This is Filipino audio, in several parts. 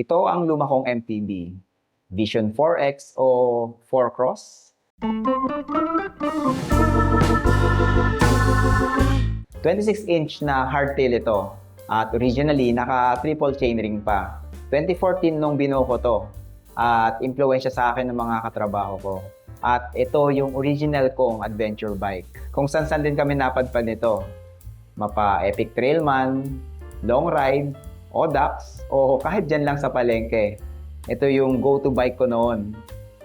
Ito ang luma kong MTB. Vision 4X o 4Cross. 26 inch na hardtail ito. At originally, naka triple chainring pa. 2014 nung binuo ko to. At impluensya sa akin ng mga katrabaho ko. At ito yung original kong adventure bike. Kung saan-saan din kami napadpad nito. Mapa Epic Trailman, long ride, Odax, o kahit dyan lang sa palengke. Ito yung go-to bike ko noon.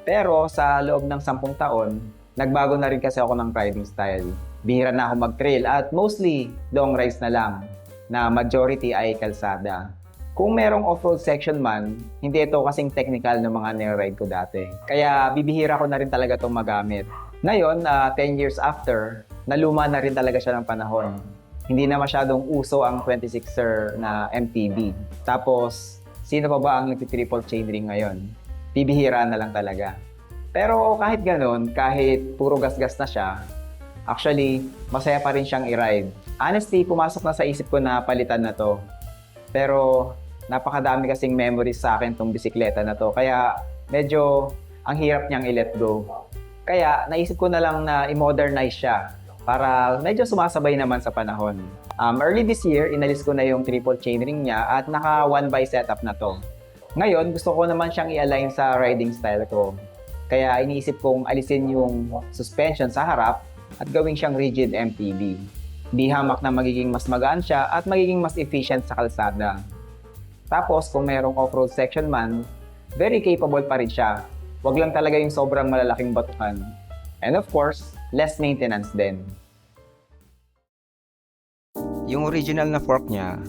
Pero sa loob ng 10 taon, nagbago na rin kasi ako ng riding style. Bihira na ako mag-trail at mostly long rides na lang na majority ay kalsada. Kung merong off-road section man, hindi ito kasing technical ng mga nire-ride ko dati. Kaya bibihira ko na rin talaga itong magamit. Ngayon, ah, 10 years after, naluma na rin talaga siya ng panahon. Hindi na masyadong uso ang 26er na MTB. Tapos, sino pa ba ang nagti-triple chainring ngayon? Bibihira na lang talaga. Pero kahit ganun, kahit puro gasgas na siya, actually, masaya pa rin siyang i-ride. Honestly, pumasok na sa isip ko na palitan na to. Pero napakadami kasing memories sa akin tong bisikleta na to. Kaya medyo ang hirap niyang i-let go. Kaya naisip ko na lang na i-modernize siya para medyo sumasabay naman sa panahon. Um, early this year, inalis ko na yung triple chainring niya at naka one by setup na to. Ngayon, gusto ko naman siyang i-align sa riding style ko. Kaya iniisip kong alisin yung suspension sa harap at gawing siyang rigid MTB. Di hamak na magiging mas magaan siya at magiging mas efficient sa kalsada. Tapos, kung merong off-road section man, very capable pa rin siya. Huwag lang talaga yung sobrang malalaking batukan. And of course, less maintenance din. Yung original na fork niya,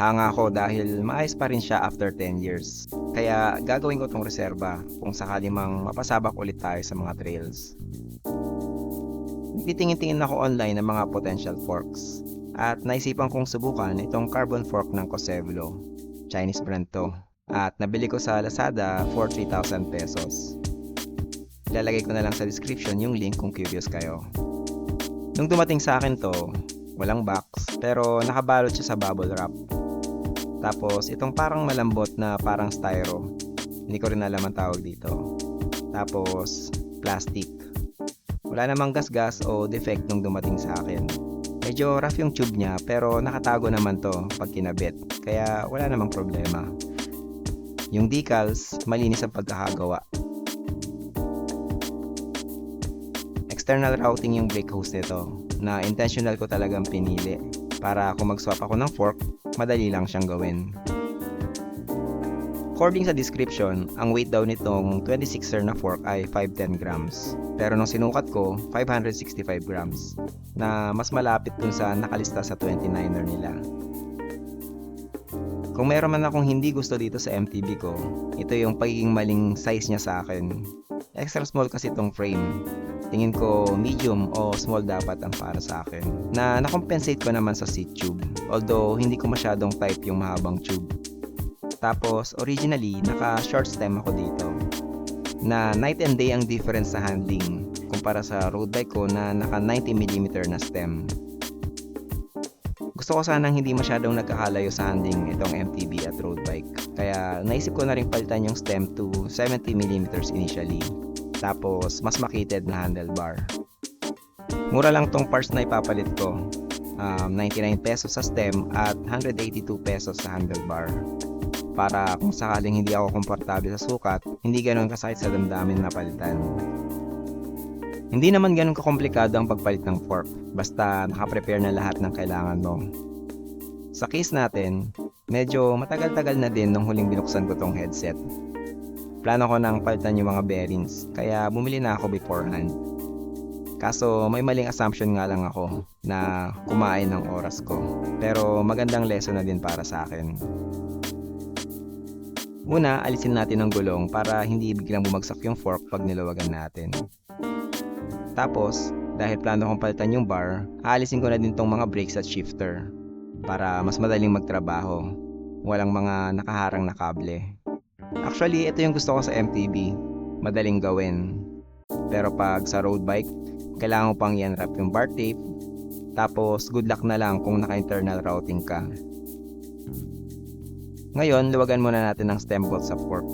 hanga ko dahil maayos pa rin siya after 10 years. Kaya gagawin ko tong reserba kung sakali mang mapasabak ulit tayo sa mga trails. Nagtitingin-tingin ako online ng mga potential forks at naisipan kong subukan itong carbon fork ng Cosevlo. Chinese brand to. At nabili ko sa Lazada for 3,000 pesos. Ilalagay ko na lang sa description yung link kung curious kayo. Nung dumating sa akin to, walang box, pero nakabalot siya sa bubble wrap. Tapos, itong parang malambot na parang styro. Hindi ko rin alam ang tawag dito. Tapos, plastic. Wala namang gasgas o defect nung dumating sa akin. Medyo rough yung tube niya pero nakatago naman to pag kinabit. Kaya wala namang problema. Yung decals, malinis ang pagkakagawa. External routing yung brake hose nito na intentional ko talagang pinili para kung mag-swap ako ng fork, madali lang siyang gawin. According sa description, ang weight daw nitong 26er na fork ay 510 grams. Pero nung sinukat ko, 565 grams na mas malapit dun sa nakalista sa 29er nila. Kung meron man akong hindi gusto dito sa MTB ko, ito yung pagiging maling size niya sa akin. Extra small kasi itong frame. Tingin ko medium o small dapat ang para sa akin. Na nakompensate ko naman sa seat tube. Although hindi ko masyadong type yung mahabang tube. Tapos originally naka short stem ako dito. Na night and day ang difference sa handling kumpara sa road bike ko na naka 90mm na stem. Gusto ko sanang hindi masyadong nagkakalayo sa handling itong MTB at road bike. Kaya naisip ko na rin palitan yung stem to 70mm initially. Tapos mas makitid na handlebar. Mura lang tong parts na ipapalit ko. Um, 99 pesos sa stem at 182 pesos sa handlebar. Para kung sakaling hindi ako komportable sa sukat, hindi ganun kasakit sa damdamin na palitan. Hindi naman ganun kakomplikado ang pagpalit ng fork, basta nakaprepare na lahat ng kailangan mo. Sa case natin, medyo matagal-tagal na din nung huling binuksan ko tong headset. Plano ko nang palitan yung mga bearings, kaya bumili na ako beforehand. Kaso may maling assumption nga lang ako na kumain ng oras ko. Pero magandang lesson na din para sa akin. Una, alisin natin ang gulong para hindi biglang bumagsak yung fork pag nilawagan natin. Tapos, dahil plano kong palitan yung bar, aalisin ko na din tong mga brakes at shifter para mas madaling magtrabaho. Walang mga nakaharang na kable. Actually, ito yung gusto ko sa MTB. Madaling gawin. Pero pag sa road bike, kailangan mo pang i-unwrap yung bar tape. Tapos, good luck na lang kung naka-internal routing ka. Ngayon, luwagan muna natin ang stem bolt sa fork.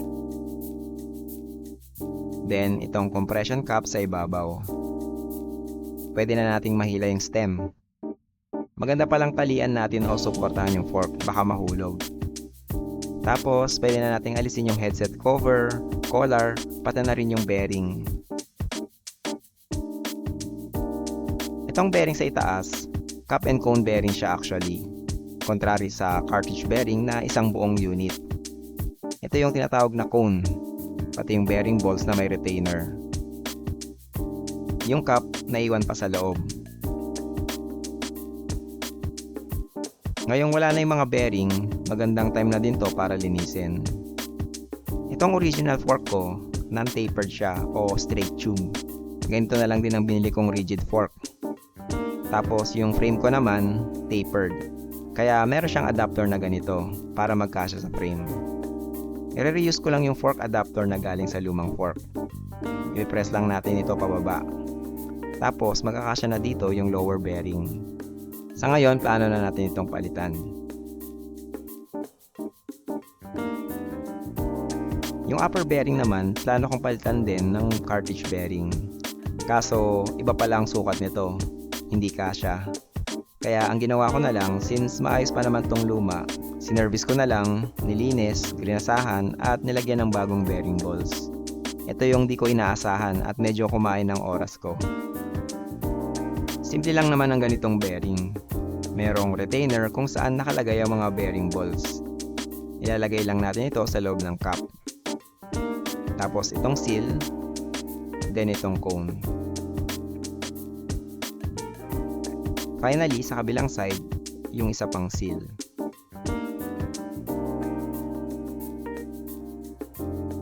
Then, itong compression cap sa ibabaw. Pwede na nating mahila yung stem. Maganda palang talian natin o suportahan yung fork, baka mahulog. Tapos, pwede na nating alisin yung headset cover, collar, pati na rin yung bearing. Itong bearing sa itaas, cap and cone bearing siya actually. Contrary sa cartridge bearing na isang buong unit. Ito yung tinatawag na cone, pati yung bearing balls na may retainer. Yung cap, naiwan pa sa loob. Ngayong wala na yung mga bearing, magandang time na din to para linisin. Itong original fork ko, non-tapered siya o straight tube. Ganito na lang din ang binili kong rigid fork. Tapos yung frame ko naman, tapered. Kaya meron siyang adapter na ganito para magkasya sa frame. I-reuse ko lang yung fork adapter na galing sa lumang fork. I-press lang natin ito pababa. Tapos magkakasya na dito yung lower bearing. Sa ngayon, plano na natin itong palitan. Yung upper bearing naman, plano kong palitan din ng cartridge bearing. Kaso, iba pala ang sukat nito. Hindi kasya. Kaya ang ginawa ko na lang, since maayos pa naman tong luma, sinervice ko na lang, nilinis, grinasahan, at nilagyan ng bagong bearing balls. Ito yung di ko inaasahan at medyo kumain ng oras ko. Simple lang naman ang ganitong bearing. Merong retainer kung saan nakalagay ang mga bearing balls. Ilalagay lang natin ito sa loob ng cap. Tapos itong seal, then itong cone. Finally, sa kabilang side, yung isa pang seal.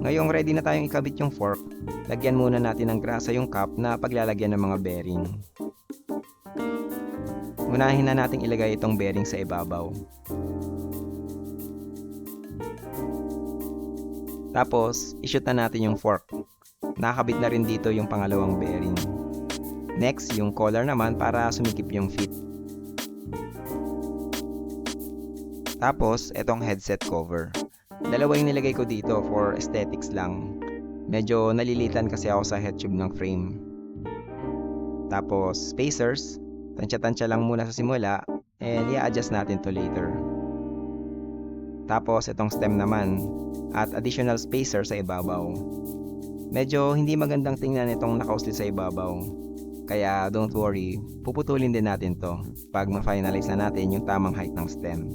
Ngayong ready na tayong ikabit yung fork, lagyan muna natin ng grasa yung cap na paglalagyan ng mga bearing. Unahin na nating ilagay itong bearing sa ibabaw. Tapos, ishoot na natin yung fork. Nakakabit na rin dito yung pangalawang bearing. Next, yung collar naman para sumikip yung fit. Tapos, etong headset cover. Dalawa yung nilagay ko dito for aesthetics lang. Medyo nalilitan kasi ako sa head tube ng frame. Tapos, spacers. Tansya-tansya lang muna sa simula and i-adjust natin to later. Tapos, itong stem naman at additional spacer sa ibabaw. Medyo hindi magandang tingnan itong nakausli sa ibabaw. Kaya don't worry, puputulin din natin to pag ma-finalize na natin yung tamang height ng stem.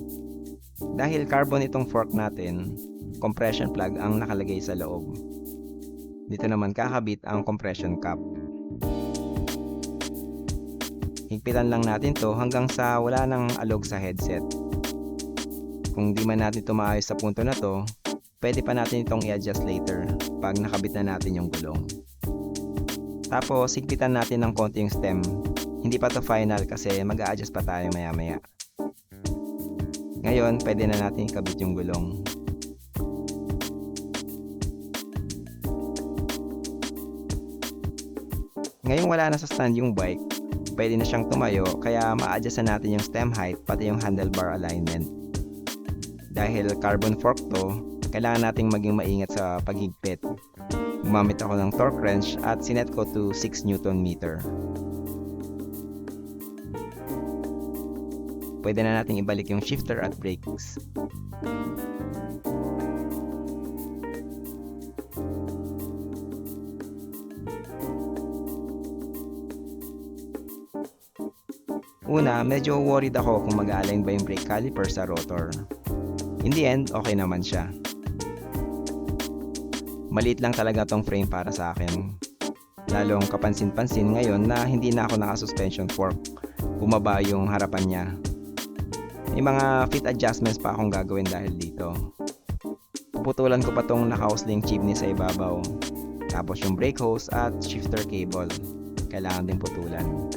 Dahil carbon itong fork natin, compression plug ang nakalagay sa loob. Dito naman kakabit ang compression cap. Higpitan lang natin to hanggang sa wala nang alog sa headset. Kung di man natin ito maayos sa punto na to, pwede pa natin itong i-adjust later pag nakabit na natin yung gulong. Tapos, higpitan natin ng konti yung stem. Hindi pa to final kasi mag-a-adjust pa tayo maya maya. Ngayon, pwede na natin ikabit yung gulong. Ngayong wala na sa stand yung bike, pwede na siyang tumayo kaya ma-adjust na natin yung stem height pati yung handlebar alignment. Dahil carbon fork to, kailangan nating maging maingat sa paghigpit. Gumamit ako ng torque wrench at sinet ko to 6 Newton meter. Pwede na nating ibalik yung shifter at brakes. Una, medyo worried ako kung mag-align ba yung brake caliper sa rotor. In the end, okay naman siya. Maliit lang talaga tong frame para sa akin. Lalong kapansin-pansin ngayon na hindi na ako naka-suspension fork. Bumaba yung harapan niya. May mga fit adjustments pa akong gagawin dahil dito. Puputulan ko pa tong naka-housling chimney sa ibabaw. Tapos yung brake hose at shifter cable. Kailangan din putulan.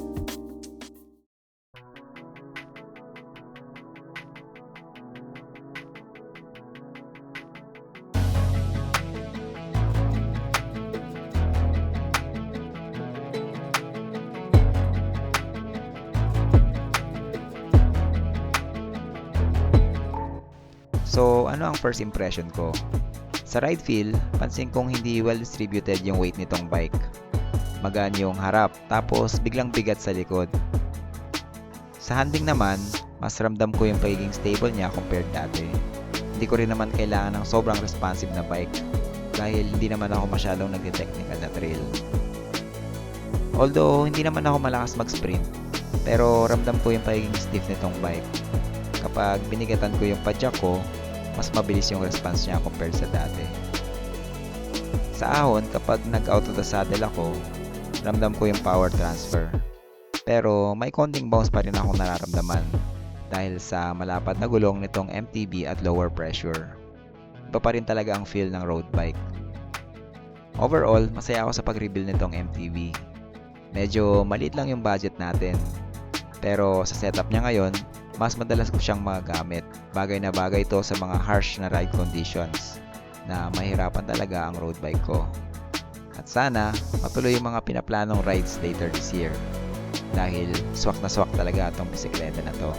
So, ano ang first impression ko? Sa ride feel, pansin kong hindi well distributed yung weight nitong bike. Magaan yung harap, tapos biglang bigat sa likod. Sa handling naman, mas ramdam ko yung pagiging stable niya compared dati. Hindi ko rin naman kailangan ng sobrang responsive na bike dahil hindi naman ako masyadong nagte-technical na trail. Although hindi naman ako malakas mag-sprint, pero ramdam ko yung pagiging stiff nitong bike. Kapag binigatan ko yung padyak ko, mas mabilis yung response niya compared sa dati. Sa ahon, kapag nag-out of the saddle ako, ramdam ko yung power transfer. Pero may konting bounce pa rin akong nararamdaman dahil sa malapad na gulong nitong MTB at lower pressure. Iba pa rin talaga ang feel ng road bike. Overall, masaya ako sa pag-rebuild nitong MTB. Medyo maliit lang yung budget natin. Pero sa setup niya ngayon, mas madalas ko siyang magagamit. Bagay na bagay ito sa mga harsh na ride conditions na mahirapan talaga ang road bike ko. At sana, matuloy yung mga pinaplanong rides later this year. Dahil swak na swak talaga itong bisikleta na to.